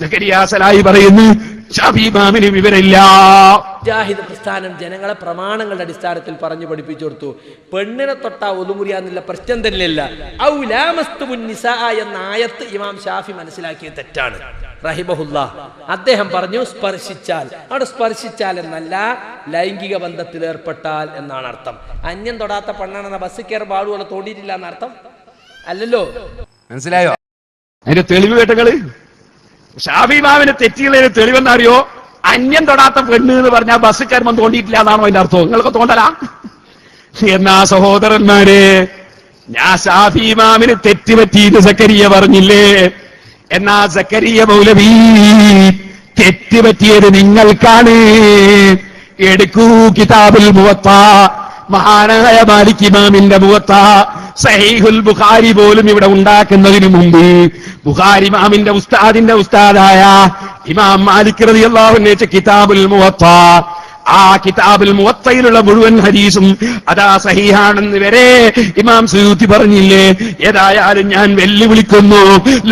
സക്കരിയാസലായി പറയുന്നു ഷാഫിമാമിന് വിവരമില്ല. മുജാഹിദ് പ്രസ്ഥാനം ജനങ്ങളെ പ്രമാണങ്ങളുടെ അടിസ്ഥാനത്തിൽ പറഞ്ഞു പഠിപ്പിച്ചു കൊടുത്തു. പെണ്ണിനെ തൊട്ടാ ഒതുമുറിയാന്നുള്ള പ്രശ്നം തന്നെയല്ല. എന്ന ആയത്ത് ഇമാം ഷാഫി മനസ്സിലാക്കിയ തെറ്റാണ്. റഹിബഹുല്ല അദ്ദേഹം പറഞ്ഞു സ്പർശിച്ചാൽ. അവിടെ സ്പർശിച്ചാൽ എന്നല്ല ലൈംഗിക ബന്ധത്തിൽ ഏർപ്പെട്ടാൽ എന്നാണ് അർത്ഥം. അന്യം തൊടാത്ത പെണ്ണാണെന്ന ബസ് കയറി ആളുകളെ തോണ്ടിയിട്ടില്ല എന്നർത്ഥം? അല്ലല്ലോ. മനസ്സിലായോ? അതിന്റെ തെളിവ് കേട്ടങ്ങൾ ഷാഫിമാവിന് തെറ്റിയുള്ളതിന് തെളിവെന്നറിയോ? അന്യം തൊടാത്ത പെണ്ണ് എന്ന് പറഞ്ഞാൽ ബസ്സുകാരൻ തോണ്ടിയിട്ടില്ല എന്നാണോ അതിന്റെ അർത്ഥം? നിങ്ങൾക്ക് തോണ്ടലാ? എന്നാ സഹോദരന്മാരെ ഞാൻ ഷാഫിമാമിന് തെറ്റുപറ്റിയിട്ട് സക്കരിയ പറഞ്ഞില്ലേ? എന്നാ സക്കരിയ മൗലവി തെറ്റുപറ്റിയത് നിങ്ങൾക്കാണ്. എടുക്കൂ കിതാബിൽ മുവത്ത മഹാനായ മാലിക് ഇമാമിന്റെ മുവത്ത. സഹീഹുൽ ബുഖാരി പോലും ഇവിടെ ഉണ്ടാക്കുന്നതിന് മുമ്പ് ബുഖാരി ഇമാമിന്റെ ഉസ്താദിന്റെ ഉസ്താദായ ഇമാം മാലിക് റളിയല്ലാഹു അൻഹു കിതാബുൽ മുവത്ത ആ കിതാബിൽ മുവത്തയിലുള്ള മുഴുവൻ ഹരീസും അതാ സഹിഹാണെന്ന് വരെ ഇമാം സുയൂത്തി പറഞ്ഞില്ലേ ഏതായാലും ഞാൻ വെല്ലുവിളിക്കുന്നു.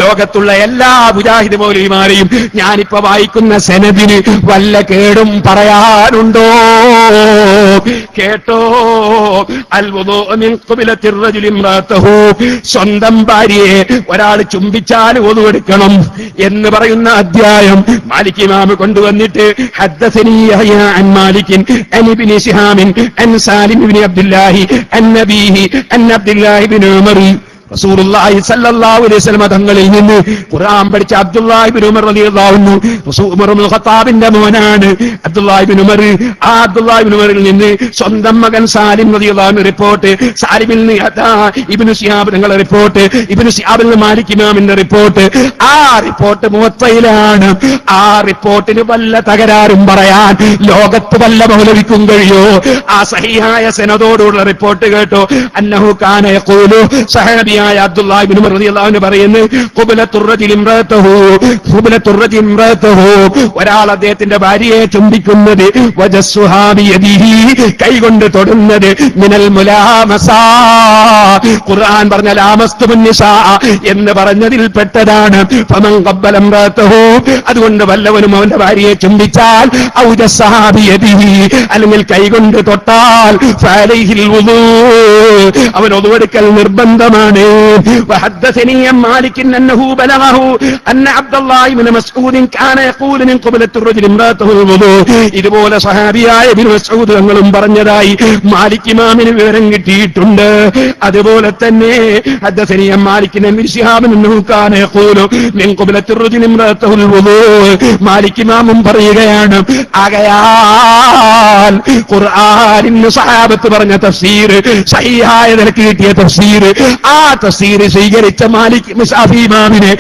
ലോകത്തുള്ള എല്ലാ മുജാഹിദ് മൗലവിമാരെയും ഞാനിപ്പോ വായിക്കുന്ന സെനദിന് വല്ല കേടും പറയാനുണ്ടോ? കേട്ടോ അൽവുദൂ മിൻ ഖിബലത്തിർ റജുലി ഇംറാത്തഹു. സ്വന്തം ഭാര്യയെ ഒരാൾ ചുംബിച്ചാൽ ഒതുവെടുക്കണം എന്ന് പറയുന്ന അധ്യായം മാലിക് ഇമാം കൊണ്ടുവന്നിട്ട് ഹദ്ദസനി യഹ്യ അൻ മാലിക് അൻ ഇബ്നു ശിഹാബ് അൻ സാലിം ഇബ്നു അബ്ദുല്ലാഹി അൻ നബീഹി അൻ അബ്ദുല്ലാഹി ഇബ്നു ഉമർ. റസൂലുള്ളാഹി സല്ലല്ലാഹു അലൈഹി വസല്ലം തങ്ങളിൽ നിന്ന് ഖുർആൻ പഠിച്ച അബ്ദുല്ലാഹി ഉമർ റളിയല്ലാഹു അൻഹു റസൂൽ ഉമർ ഇബ്നു മോനാണ്. അബ്ദുല്ലാഹി ഉമർ. ആ അബ്ദുല്ലാഹി ഉമറിൽ നിന്ന് സ്വന്തം മകൻ സാലിം റളിയല്ലാഹു അൻഹു റിപ്പോർട്ട് സാലിമിൽ നിന്ന് അതാ ഇബ്നു ശിഹാബ് തങ്ങളുടെ റിപ്പോർട്ട് ഇബ്നു ശിഹാബിൽ നിന്ന് മാലിക് ഇമാമിന്റെ റിപ്പോർട്ട് ആ റിപ്പോർട്ട് മുവത്തയിലാണ്. ആ റിപ്പോർട്ടിന് വല്ല തകരാറും പറയാൻ ലോകത്ത് വല്ല മൗലവിക്കും കഴിയോ? ആ സഹിയായ സെനതോടുള്ള റിപ്പോർട്ട് കേട്ടോ. അന്നഹു കാന യഖൂലു സഹനബിയായ അബ്ദുല്ലാഹി ഇബ്നു ഉമർ റളിയല്ലാഹു പറയുന്നു ഒരാൾ അദ്ദേഹത്തിന്റെ ഭാര്യയെ ചുംബിക്കുന്നത് കൈകൊണ്ട് തൊടുന്നത് മിനൽ ഖുർആൻ പറഞ്ഞ ലാമസ്തു എന്ന് പറഞ്ഞതിൽ പെട്ടതാണ്. ഫമൻ ഖബ്ബല അതുകൊണ്ട് വല്ലവനും അവന്റെ ഭാര്യയെ ചുംബിച്ചാൽ അല്ലെങ്കിൽ കൈകൊണ്ട് തൊട്ടാൽ വുദൂ. അവൻ ഒതുവെടുക്കൽ നിർബന്ധമാണ്. وحدثني عن مالك انه بلغه ان عبد الله بن مسعود كان يقول من قبلة الرجل امراته الوضوء ഇതുപോലെ സഹാബിയായ ഇബ്നു മസ്ഊദ് തങ്ങളും പറഞ്ഞതായി മാലിക് ഇമാമിന് വിവരം കിട്ടിയിട്ടുണ്ട് അതുപോലെ തന്നെ حدثني عن مالك بن شهاب انه كان يقول من قبلة الرجل امراته الوضوء മാലിക് ഇമാമും പറയുകയാണ് ആകയാൽ ഖുർആനിന് സഹാബത്ത് പറഞ്ഞ തഫ്സീർ സഹിയായ നിലക്ക് കിട്ടിയ തഫ്സീർ ആ തഫ്സീർ സ്വീകരിച്ച മാലിക് ഇമാമിനെ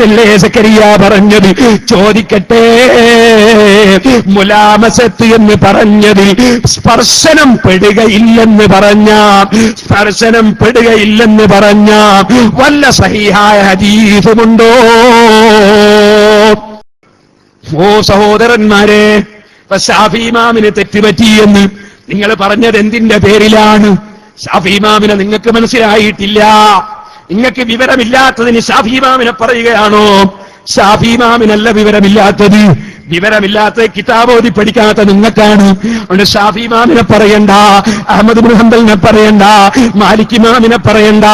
നല്ലേ സക്കരിയ പറഞ്ഞത്? ചോദിക്കട്ടെ. മുലാമസത്ത് എന്ന് പറഞ്ഞതിൽ സ്പർശനം പെടുകയില്ലെന്ന് പറഞ്ഞ സ്പർശനം പെടുകയില്ലെന്ന് പറഞ്ഞ. വല്ല സഹിഹായ ഹദീസുമുണ്ടോ? ഓ സഹോദരന്മാരെ ഇപ്പൊ ഷാഫി ഇമാമിന് തെറ്റുപറ്റിയെന്ന് നിങ്ങൾ പറഞ്ഞത് എന്തിന്റെ പേരിലാണ്? ഷാഫി ഇമാമിനെ നിങ്ങൾക്ക് മനസ്സിലായിട്ടില്ല. നിങ്ങൾക്ക് വിവരമില്ലാത്തതിന് ഷാഫിമാമിനെ പറയുകയാണോ? ഷാഫിമാമിനല്ല വിവരമില്ലാത്തത്. വിവരമില്ലാത്ത കിതാബോധി പഠിക്കാത്ത നിങ്ങൾക്കാണ്. അതുകൊണ്ട് ഷാഫി ഇമാമിനെ പറയണ്ട അഹമ്മദ് മുഹമ്മദിനെ പറയണ്ട മാലിക് ഇമാമിനെ പറയണ്ട.